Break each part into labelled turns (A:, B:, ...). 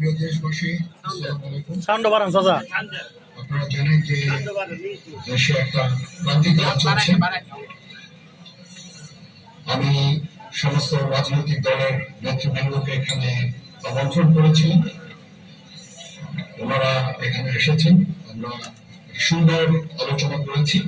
A: প্রিয় দেশবাসী আসসালামু আলাইকুম।
B: সাউন্ড বাড়ান চাচা।
A: আপনারা জানেন যে দেশে একটা ক্রান্তিক চলছে। আমি সমস্ত রাজনৈতিক দলের নেতৃবৃন্দকে এখানে আমন্ত্রণ করেছিলাম ওনারা এখানে এসেছেন। আমরা সুন্দর আলোচনা করেছি।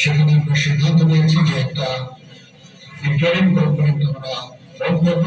A: সেখানে আমরা সিদ্ধান্ত নিয়েছি যে একটা ইন্টারিম গভর্নমেন্ট আমরা ফর্ম করব।